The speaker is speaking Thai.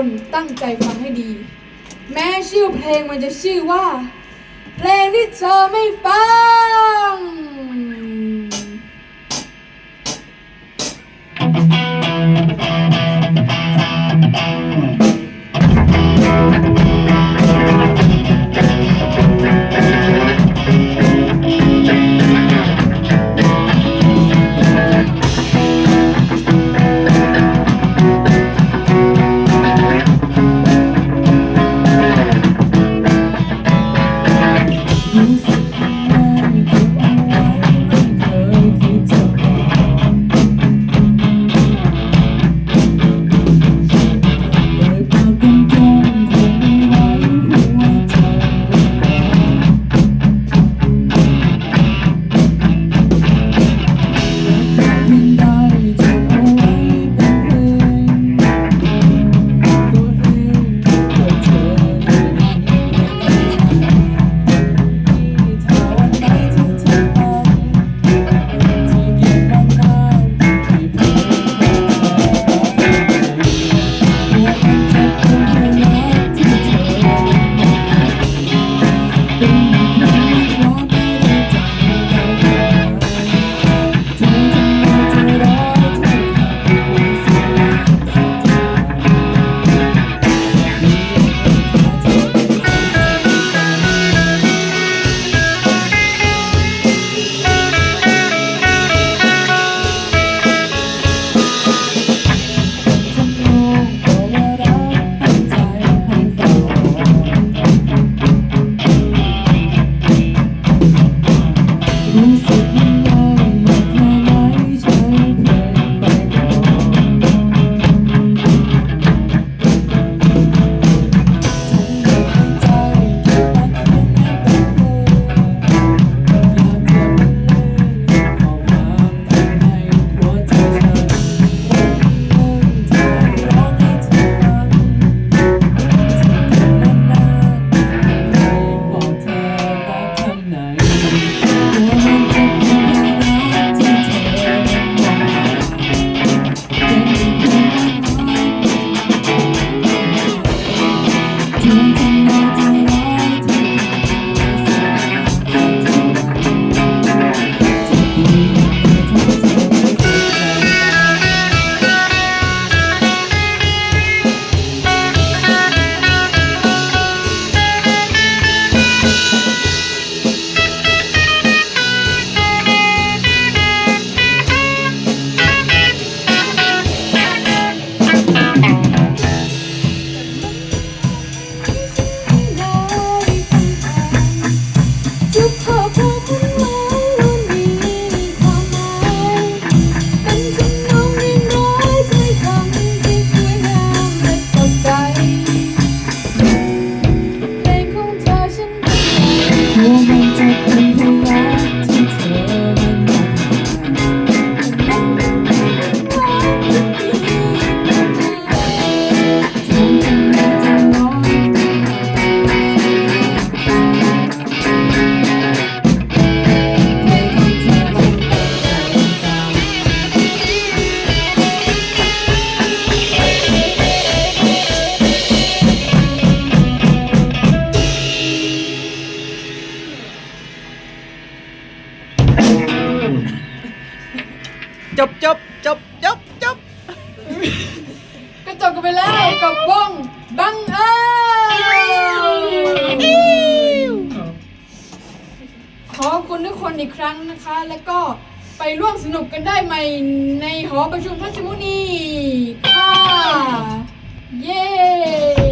คนตั้งใจฟังให้ดี แม้ชื่อเพลงมันจะชื่อว่า เพลงที่เธอไม่ฟัง บังเอิญขอบคุณทุกคนอีกครั้งนะคะ แล้วก็ไปร่วมสนุกกันได้ใหม่ในหอประชุมพัชมุนีค่ะ เย้